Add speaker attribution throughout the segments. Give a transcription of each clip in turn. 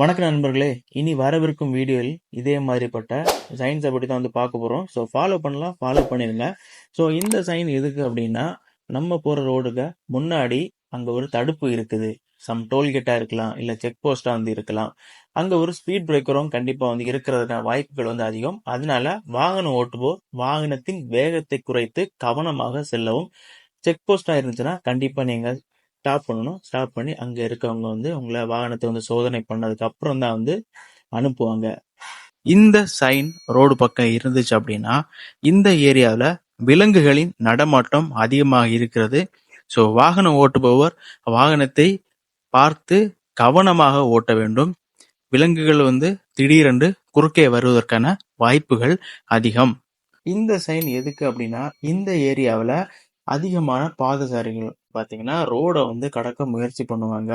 Speaker 1: வணக்கம் நண்பர்களே. இனி வரவிருக்கும் வீடியோவில் இதே மாதிரிப்பட்ட சைன்ஸை பற்றி தான் வந்து பார்க்க போகிறோம் ஸோ ஃபாலோ பண்ணலாம் ஃபாலோ பண்ணிடுங்க. ஸோ இந்த சைன் எதுக்கு அப்படின்னா நம்ம போகிற ரோடுக்கு முன்னாடி அங்கே ஒரு தடுப்பு இருக்குது. சம் டோல்கேட்டாக இருக்கலாம் இல்லை செக் போஸ்ட்டாக வந்து இருக்கலாம். அங்கே ஒரு ஸ்பீட் பிரேக்கரும் கண்டிப்பாக வந்து இருக்கிறதுக்கான வாய்ப்புகள் வந்து அதிகம். அதனால வாகனம் ஓட்டுவோர் வாகனத்தின் வேகத்தை குறைத்து கவனமாக செல்லவும். செக் போஸ்டாக இருந்துச்சுன்னா கண்டிப்பாக நீங்கள் ஸ்டாப் பண்ணணும். ஸ்டாப் பண்ணி அங்கே இருக்கவங்க வந்து உங்களை வாகனத்தை வந்து சோதனை பண்ணதுக்கு அப்புறம் தான் வந்து அனுப்புவாங்க. இந்த சைன் ரோடு பக்கம் இருந்துச்சு அப்படின்னா இந்த ஏரியாவில் விலங்குகளின் நடமாட்டம் அதிகமாக இருக்கிறது. ஸோ வாகனம் ஓட்டுபவர் வாகனத்தை பார்த்து கவனமாக ஓட்ட வேண்டும். விலங்குகள் வந்து திடீரென்று குறுக்கே வருவதற்கான வாய்ப்புகள் அதிகம். இந்த சைன் எதுக்கு அப்படின்னா இந்த ஏரியாவில் அதிகமான பாதசாரிகள் பார்த்தீங்கன்னா ரோடை வந்து கடக்க முயற்சி பண்ணுவாங்க.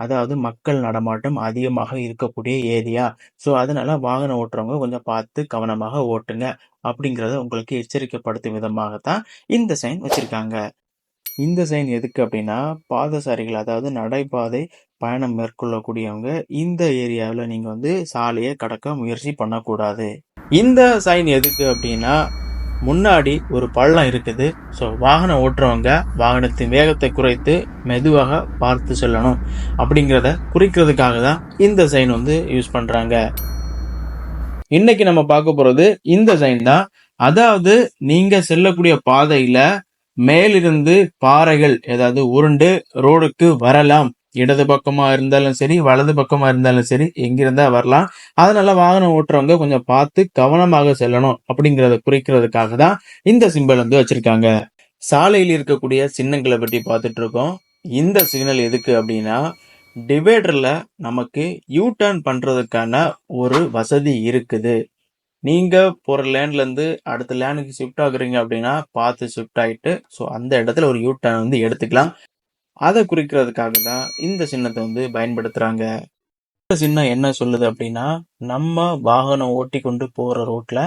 Speaker 1: அதாவது மக்கள் நடமாட்டம் அதிகமாக இருக்கக்கூடிய ஏரியா. ஸோ அதனால வாகனம் ஓட்டுறவங்க கொஞ்சம் பார்த்து கவனமாக ஓட்டுங்க. அப்படிங்கிறத உங்களுக்கு எச்சரிக்கைப்படுத்தும் விதமாகத்தான் இந்த சைன் வச்சிருக்காங்க. இந்த சைன் எதுக்கு அப்படின்னா பாதசாரிகள் அதாவது நடைபாதை பயணம் மேற்கொள்ளக்கூடியவங்க இந்த ஏரியாவில் நீங்கள் வந்து சாலையை கடக்க முயற்சி பண்ணக்கூடாது. இந்த சைன் எதுக்கு அப்படின்னா முன்னாடி ஒரு பள்ளம் இருக்குது. ஸோ வாகனம் ஓட்டுறவங்க வாகனத்தின் வேகத்தை குறைத்து மெதுவாக பார்த்து செல்லணும். அப்படிங்கிறத குறிக்கிறதுக்காக தான் இந்த சைன் வந்து யூஸ் பண்ணுறாங்க இன்னைக்கு நம்ம பார்க்க போகிறது இந்த சைன் தான். அதாவது நீங்கள் செல்லக்கூடிய பாதையில் மேலிருந்து பாறைகள் ஏதாவது உருண்டு ரோடுக்கு வரலாம். இடது பக்கமாக இருந்தாலும் சரி வலது பக்கமாக இருந்தாலும் சரி எங்கிருந்தால் வரலாம். அதனால வாகனம் ஓட்டுறவங்க கொஞ்சம் பார்த்து கவனமாக செல்லணும் அப்படிங்கிறத குறிக்கிறதுக்காக தான் இந்த சிம்பிள் வந்து வச்சுருக்காங்க. சாலையில் இருக்கக்கூடிய சின்னங்களை பற்றி பார்த்துட்டு இருக்கோம் இந்த சிக்னல் எதுக்கு அப்படின்னா டிவைடரில் நமக்கு யூ டர்ன் பண்ணுறதுக்கான ஒரு வசதி இருக்குது. நீங்கள் போகிற லேண்ட்லேருந்து அடுத்த லேனுக்கு ஷிஃப்ட் ஆகுறீங்க அப்படின்னா பார்த்து ஷிஃப்ட் ஆகிட்டு ஸோ அந்த இடத்துல ஒரு யூ டர்ன் வந்து எடுத்துக்கலாம். அதை குறிக்கிறதுக்காக தான் இந்த சின்னத்தை வந்து பயன்படுத்துகிறாங்க இந்த சின்னம் என்ன சொல்லுது அப்படின்னா நம்ம வாகனம் ஓட்டி கொண்டு போகிற ரோட்டில்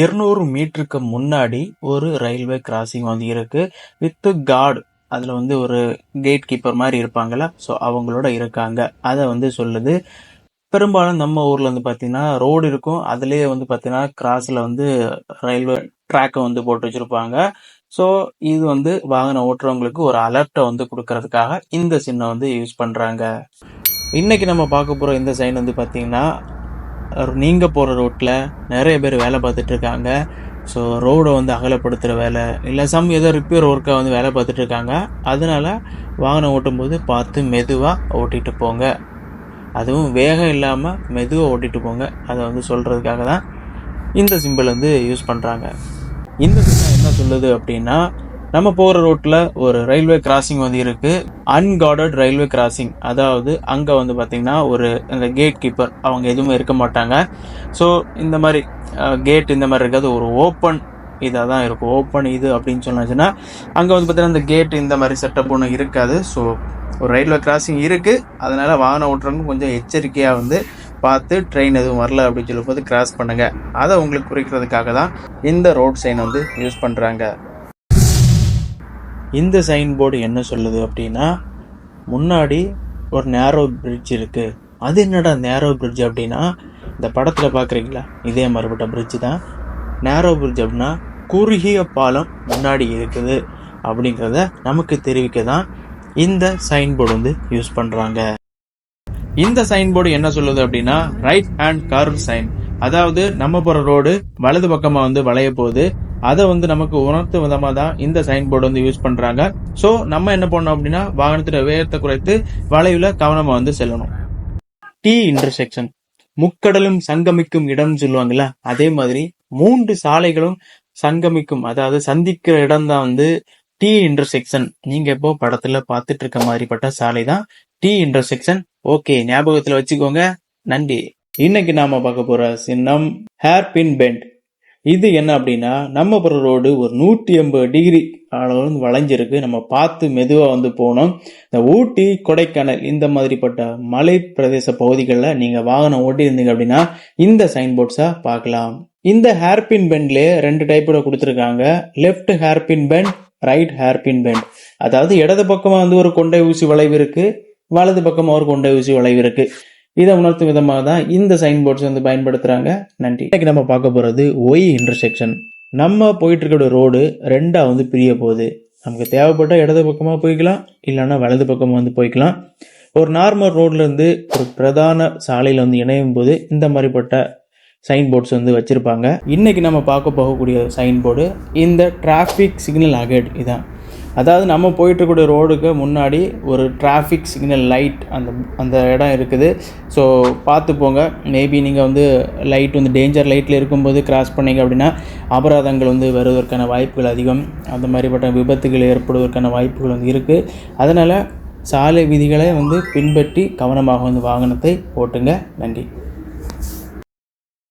Speaker 1: இருநூறு மீட்டருக்கு முன்னாடி ஒரு ரயில்வே கிராசிங் வந்து இருக்கு. வித் கார்டு அதில் வந்து ஒரு கேட் கீப்பர் மாதிரி இருப்பாங்கல்ல ஸோ அவங்களோட இருக்காங்க. அதை வந்து சொல்லுது. பெரும்பாலும் நம்ம ஊரில் வந்து பார்த்தீங்கன்னா ரோடு இருக்கும். அதுலேயே வந்து பார்த்தீங்கன்னா கிராஸில் வந்து ரயில்வே ட்ராக்கை வந்து போட்டு வச்சுருப்பாங்க. ஸோ இது வந்து வாகனம் ஓட்டுறவங்களுக்கு ஒரு அலர்ட்டை வந்து கொடுக்கறதுக்காக இந்த சின்னம் வந்து யூஸ் பண்ணுறாங்க இன்றைக்கி நம்ம பார்க்க போகிற இந்த சைன் வந்து பார்த்திங்கன்னா நீங்கள் போகிற ரோட்டில் நிறைய பேர் வேலை பார்த்துட்ருக்காங்க ஸோ ரோடை வந்து அகலப்படுத்துகிற வேலை இல்லை சம் ஏதோ ரிப்பேர் ஒர்க்காக வந்து வேலை பார்த்துட்ருக்காங்க அதனால் அதனால வாகனம் ஓட்டும்போது பார்த்து மெதுவாக ஓட்டிகிட்டு போங்க. அதுவும் வேகம் இல்லாமல் மெதுவாக ஓட்டிகிட்டு போங்க. அதை வந்து சொல்கிறதுக்காக தான் இந்த சிம்பிள் வந்து யூஸ் பண்ணுறாங்க இந்த சின்னம் என்ன சொல்லுது அப்படின்னா நம்ம போகிற ரோட்டில் ஒரு ரயில்வே கிராசிங் வந்து இருக்குது அன்கார்டட் ரயில்வே கிராசிங் அதாவது அங்கே வந்து பார்த்திங்கன்னா ஒரு அந்த கேட் கீப்பர் அவங்க எதுவுமே இருக்க மாட்டாங்க. ஸோ இந்த மாதிரி கேட் இந்த மாதிரி இருக்காது. ஒரு ஓப்பன் இதாக தான் இருக்கும். ஓப்பன் இது அப்படின்னு சொன்னாச்சுன்னா அங்கே வந்து பார்த்தீங்கன்னா இந்த கேட் இந்த மாதிரி செட்டப் ஒன்று இருக்காது. ஸோ ஒரு ரயில்வே கிராசிங் இருக்குது அதனால் வாகனம் ஓட்டுறவங்க கொஞ்சம் எச்சரிக்கையாக வந்து பார்த்து ட்ரெயின் எதுவும் வரல அப்படின்னு சொல்லும்போது கிராஸ் பண்ணுங்க. அதை உங்களுக்கு குறிக்கிறதுக்காக தான் இந்த ரோட் சைன் வந்து யூஸ் பண்ணுறாங்க இந்த சைன் போர்டு என்ன சொல்லுது அப்படின்னா முன்னாடி ஒரு நேரோ பிரிட்ஜ் இருக்குது அது என்னடா நேரோ பிரிட்ஜ் அப்படின்னா இந்த படத்தில் பார்க்குறீங்களா? இதே மாதிரிப்பட்ட பிரிட்ஜ் தான். நேரோ பிரிட்ஜ் அப்படின்னா குறுகிய பாலம் முன்னாடி இருக்குது அப்படிங்கிறத நமக்கு தெரிவிக்க தான் இந்த சைன் போர்டு வந்து யூஸ் பண்ணுறாங்க இந்த சைன் போர்டு என்ன சொல்லுது அப்படின்னா ரைட் ஹேண்ட் கர்வ் சைன் அதாவது நம்ம போற ரோடு வலது பக்கமா வந்து வளைய போகுது. அதை வந்து நமக்கு உணர்த்து விதமா தான் இந்த சைன் போர்டு வந்து யூஸ் பண்றாங்க. சோ நம்ம என்ன பண்ணோம் அப்படின்னா வாகனத்தோட வேகத்தை குறைத்து வளைவுல கவனமா வந்து செல்லணும். டி இன்டர்செக்ஷன் முக்கடலும் சங்கமிக்கும் இடம்னு சொல்லுவாங்கல்ல அதே மாதிரி மூன்று சாலைகளும் சங்கமிக்கும் அதாவது சந்திக்கிற இடம் தான் வந்து டி இன்டர்செக்ஷன் நீங்க இப்போ படத்துல பார்த்துட்டு இருக்க மாதிரிப்பட்ட சாலை தான் டி இன்டர்செக்ஷன் ஓகே ஞாபகத்துல வச்சுக்கோங்க. நன்றி. இன்னைக்கு நாம பார்க்க போற சின்னம் ஹேர் பின் பெண்ட் இது என்ன அப்படின்னா நம்ம போகிற ரோடு ஒரு நூற்றி எண்பது டிகிரி அளவு வளைஞ்சிருக்கு. நம்ம பார்த்து மெதுவாக வந்து போனோம் இந்த ஊட்டி கொடைக்கானல் இந்த மாதிரிப்பட்ட மலை பிரதேச பகுதிகளில் நீங்கள் வாகனம் ஓட்டி இருந்தீங்க அப்படின்னா இந்த சைன் போர்ட்ஸை பார்க்கலாம். இந்த ஹேர்பின் பெண்ட்லேயே ரெண்டு டைப்போட கொடுத்துருக்காங்க. Left hairpin bend right hairpin bend அதாவது இடது பக்கமாக வந்து ஒரு கொண்டை ஊசி வளைவு இருக்குது வலது பக்கம் ஒரு கொண்டை ஊசி வளைவு இருக்கு. இதை உணர்த்தும் விதமாக தான் இந்த சைன் போர்ட்ஸ் வந்து பயன்படுத்துகிறாங்க நன்றி. இன்னைக்கு நம்ம பார்க்க போகிறது ஒய் இன்டர்செக்ஷன் நம்ம போயிட்டு இருக்கிற ரோடு ரெண்டாக வந்து பிரிய போகுது. நமக்கு தேவைப்பட்ட இடது பக்கமாக போய்க்கலாம் இல்லைன்னா வலது பக்கமாக வந்து போய்க்கலாம். ஒரு நார்மல் ரோட்லேருந்து ஒரு பிரதான சாலையில் வந்து இணையும் போது இந்த மாதிரிப்பட்ட சைன் போர்ட்ஸ் வந்து வச்சுருப்பாங்க. இன்றைக்கி நம்ம பார்க்க போகக்கூடிய சைன் போர்டு இந்த டிராஃபிக் சிக்னல் அகேட் இதான். அதாவது நம்ம போயிட்டுருக்கூடிய ரோடுக்கு முன்னாடி ஒரு டிராஃபிக் சிக்னல் லைட் அந்த அந்த இடம் இருக்குது. ஸோ பார்த்து போங்க மேபி நீங்கள் வந்து லைட் வந்து டேஞ்சர் லைட்டில் இருக்கும்போது கிராஸ் பண்ணீங்க அப்படின்னா அபராதங்கள் வந்து வருவதற்கான வாய்ப்புகள் அதிகம். அந்த மாதிரிப்பட்ட விபத்துகள் ஏற்படுவதற்கான வாய்ப்புகள் வந்து இருக்குது அதனால் சாலை விதிகளை வந்து பின்பற்றி கவனமாக வந்து வாகனத்தை ஓட்டுங்க. நன்றி.